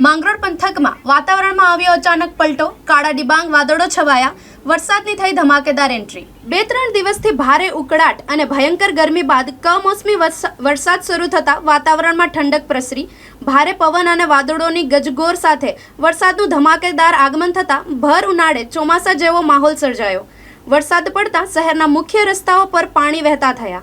માંગરોળ પંથકમાં વાતાવરણમાં આવ્યો અચાનક પલટો, કાળા ડિબાંગ, વાદળો છવાયા, વરસાદની થઈ ધમાકેદાર એન્ટ્રી. બે ત્રણ દિવસથી ભારે ઉકળાટ અને ભયંકર ગરમી બાદ કમોસમી વરસા- વરસાદ શરૂ થતાં વાતાવરણમાં ઠંડક પ્રસરી. ભારે પવન અને વાદળોની ગજગોર સાથે વરસાદનું ધમાકેદાર આગમન થતાં ભર ઉનાળે ચોમાસા જેવો માહોલ સર્જાયો. વરસાદ પડતા શહેરના મુખ્ય રસ્તાઓ પર પાણી વહેતા થયા.